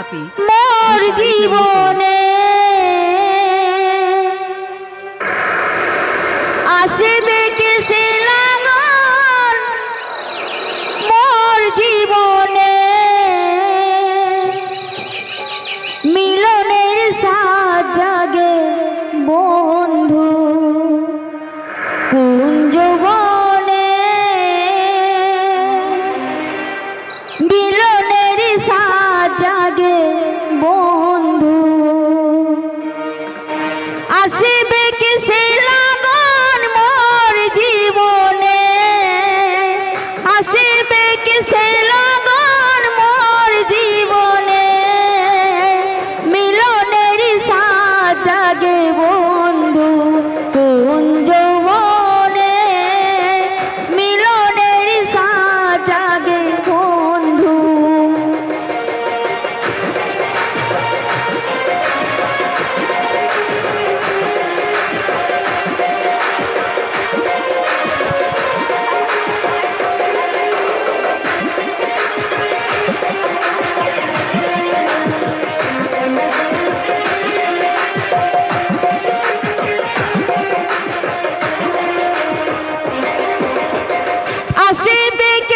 আপি মোর জীবনে আসবে কে সে লাগন মোর জীবনে মিলনের সাজ জাগে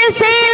আসিবে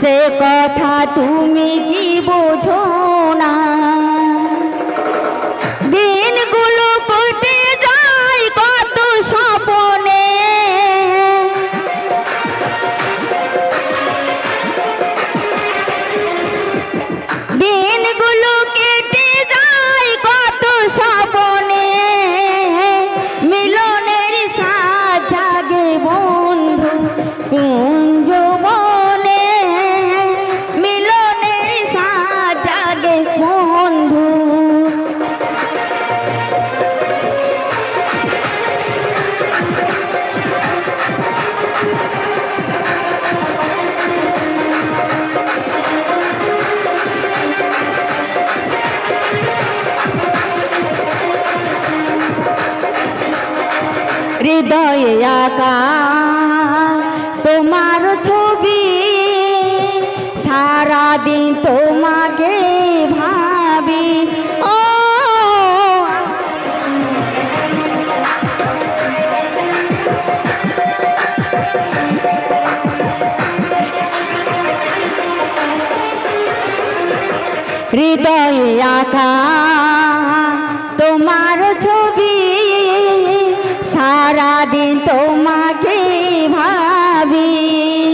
সে কথা তুমি কি বোঝো না? হৃদয়ে আঁকা তোমার ছবি সারাদিন তোমাকে ভাবি। ও হৃদয়ে আঁকা তোমার ছবি সারাদিন তোমাকে ভাবি।